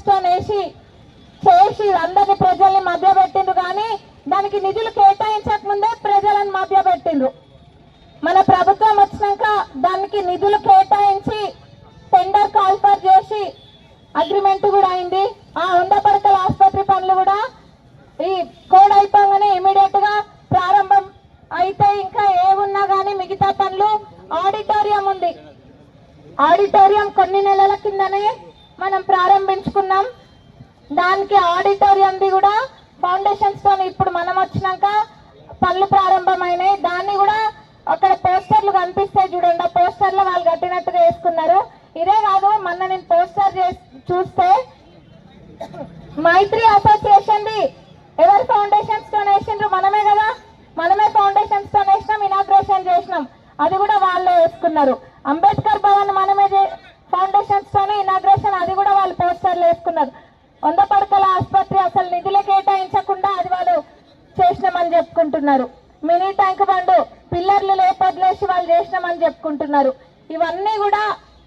Stone వేసి చేసి అందరిని ప్రజల్ని మధ్య పెట్టిండ్రు కానీ దానికి నిధులు కేటాయించక ముందే ప్రజలను మధ్య పెట్టిండ్రు మన ప్రభుత్వం వచ్చినాక దానికి నిధులు కేటాయించి టెండర్ కాల్ఫర్ చేసి అగ్రిమెంట్ కూడా అయింది. ఆ ఉండపడకల ఆసుపత్రి పనులు కూడా ఈ కోడ్ అయిపోగానే ఇమీడియట్గా ప్రారంభం అయితే ఇంకా ఏమున్నా కానీ మిగతా పనులు ఆడిటోరియం ఉంది. ఆడిటోరియం కొన్ని నెలల కిందనే మనం ప్రారంభించుకున్నాం. దానికి ఆడిటోరియంది కూడా ఫౌండేషన్స్తో ఇప్పుడు మనం వచ్చినాక పనులు ప్రారంభమైనాయి. దాన్ని కూడా అక్కడ పోస్టర్లు కనిపిస్తాయి చూడండి. ఆ పోస్టర్లు వాళ్ళు కట్టినట్టుగా వేసుకున్నారు. ఇదే కాదు మొన్న నేను పోస్టర్ చూస్తే మైత్రి అసోసియేషన్ది ఎవరు ఫౌండేషన్స్ వేసిండ్రు? మనమే కదా. మనమే ఫౌండేషన్స్తో వేసినాం ఇనాగ్రేషన్ చేసినాం. అది కూడా వాళ్ళే వేసుకున్నారు. అంబేద్కర్ భవన్ మనమే ఫౌండేషన్స్ తోనే ఇనాగ్రేషన్ అది కూడా వాళ్ళు పోస్టర్లు వేసుకున్నారు. వంద పడకల ఆసుపత్రి అసలు నిధులు కేటాయించకుండా అది వాళ్ళు చేసినామని చెప్పుకుంటున్నారు. మినీ ట్యాంక్ బండు పిల్లర్లు లేపొదిలేసి వాళ్ళు చేసినామని చెప్పుకుంటున్నారు. ఇవన్నీ కూడా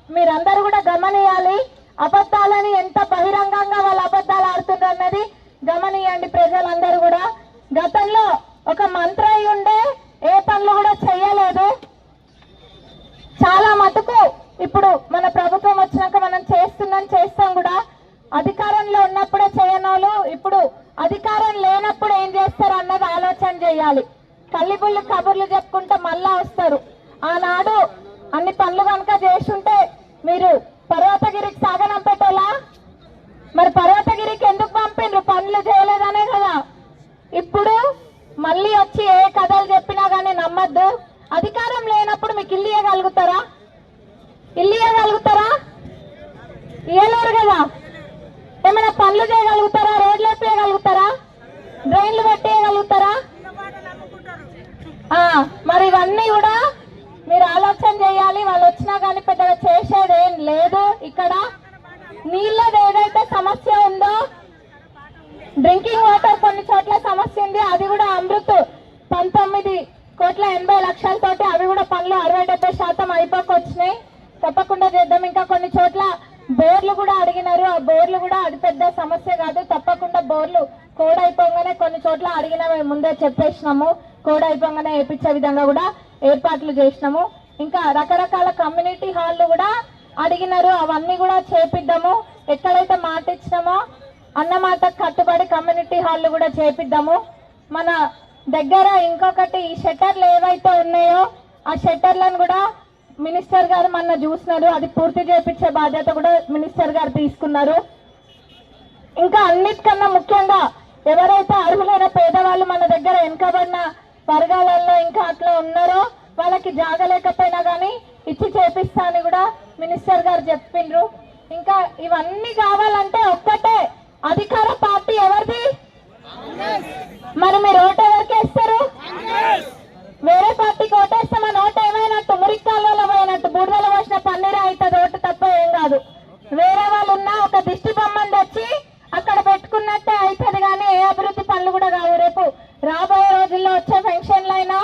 మీరందరూ కూడా గమనియాలి. అబద్ధాలని ఎంత బహిరంగంగా వాళ్ళు అబద్ధాలు ఆడుతున్నారు అన్నది గమనియండి ప్రజలందరూ కూడా. గతంలో ఒక మంత్రి ఉండే ఏ పనులు కూడా చేయలేదు. చాలా మటుకు ఇప్పుడు మన ప్రభుత్వం వచ్చినాక మనం చేస్తున్నాం చేస్తాం కూడా అధికారంలో ఉన్నప్పుడే చేయనోళ్ళు ఇప్పుడు అధికారం లేనప్పుడు ఏం చేస్తారు అన్నది ఆలోచన చేయాలి. కల్లిబుల్లి కబుర్లు చెప్పుకుంటే మళ్ళా వస్తారు. ఆనాడు అన్ని పనులు కనుక చేస్తుంటే మీరు పర్వతగిరికి సాగనంపేటోలా మరి పర్వతగిరికి ఎందుకు పంపిండ్రు పనులు చేయలేదనే కదా. ఇప్పుడు మళ్ళీ వచ్చి ఏ కథలు చెప్పినా కానీ నమ్మద్దు. అధికారం లేనప్పుడు మీకు ఇల్లు ఇవ్వగలుగుతారా ఇల్లు ఇవ్వగలుగుతారా ఇవ్వలేరు కదా. ఏమైనా పనులు చేయగలుగుతారా? రోడ్లు వేయగలుగుతారా డ్రైన్లు పెట్టేయగలుగుతారా? మరి ఇవన్నీ కూడా మీరు ఆలోచన చేయాలి. వాళ్ళు వచ్చినా కానీ పెద్దగా చేసేది ఏం లేదు ఇక్కడ. నీళ్ళది ఏదైతే సమస్య ఉందో డ్రింకింగ్ వాటర్ కొన్ని చోట్ల సమస్య ఉంది. అది కూడా అమృత్ పంతొమ్మిది కోట్ల ఎనభై లక్షలతోటి అవి కూడా పనులు అరవై డెబ్బై శాతం అయిపోకొచ్చినాయి. తప్పకుండా చేద్దాం. ఇంకా కొన్ని చోట్ల బోర్లు కూడా అడిగినారు. ఆ బోర్లు కూడా అది పెద్ద సమస్య కాదు. తప్పకుండా బోర్లు కోడైపోగానే అయిపోగానే కొన్ని చోట్ల అడిగిన ముందే చెప్పేసినాము. కోడ్ అయిపోగానే వేయించే విధంగా కూడా ఏర్పాట్లు చేసినాము. ఇంకా రకరకాల కమ్యూనిటీ హాల్లు కూడా అడిగినారు. అవన్నీ కూడా చేపిద్దాము. ఎక్కడైతే మాట ఇచ్చినామో అన్నమాట కట్టుబడి కమ్యూనిటీ హాళ్ళు కూడా చేపిద్దాము. మన దగ్గర ఇంకొకటి ఈ షట్టర్లు ఏవైతే ఉన్నాయో ఆ షట్టర్లను కూడా మినిస్టర్ గారు మొన్న చూసినారు. అది పూర్తి చేపించే బాధ్యత కూడా మినిస్టర్ గారు తీసుకున్నారు. ఇంకా అన్నిటికన్నా ముఖ్యంగా ఎవరైతే అర్హులైన పేదవాళ్ళు మన దగ్గర వెనుకబడిన వర్గాలలో ఇంకా అట్లా ఉన్నారో వాళ్ళకి జాగలేకపోయినా కానీ ఇచ్చి చేపిస్తా అని కూడా మినిస్టర్ గారు చెప్పిండ్రు. ఇంకా ఇవన్నీ కావాలంటే ఒక్కటే అధికార పార్టీ ఎవరిది? మరి మీరు ఓటు ఎవరికి వేస్తారు? వేరే పార్టీకి ఓటేస్తే మన ఓటు ఏమైనట్టు మురికాలలో పోయినట్టు బురదలో పోసిన పన్నీరు అవుతుంది ఓటు తప్ప ఏం కాదు. వేరే వాళ్ళు ఉన్నా ఒక దిష్టి బొమ్మను తెచ్చి అక్కడ పెట్టుకున్నట్టే అవుతుంది కానీ ఏ అభివృద్ధి పనులు కూడా కావు రేపు రాబోయే రోజుల్లో వచ్చే పెన్షన్లు అయినా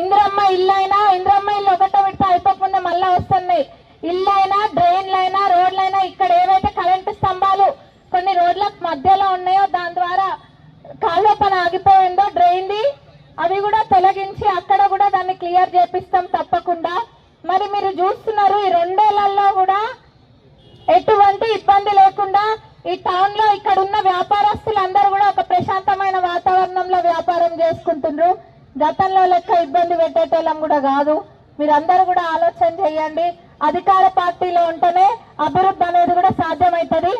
ఇంద్రమ్మ ఇల్లు అయినా ఇంద్రమ్మ ఇల్లు ఒకటో విడత అయిపోకుండా మళ్ళా వస్తున్నాయి. ఇల్లు అయినా డ్రైన్లు అయినా రోడ్లైనా ఇక్కడ ఏవైతే కరెంటు స్తంభాలు కొన్ని రోడ్ల మధ్యలో ఉన్నాయో దాని ద్వారా కాలువ పని ఆగిపోయిందో డ్రైన్ది అవి కూడా తొలగించి అక్కడ కూడా దాన్ని క్లియర్ చేపిస్తాం తప్పకుండా. మరి మీరు చూస్తున్నారు ఈ రెండేళ్ళలో కూడా ఎటువంటి ఇబ్బంది పెట్టేటోళ్ళం కూడా కాదు. మీరందరూ కూడా ఆలోచన చేయండి. అధికార పార్టీలో ఉంటేనే అభివృద్ధి అనేది కూడా సాధ్యమవుతుంది.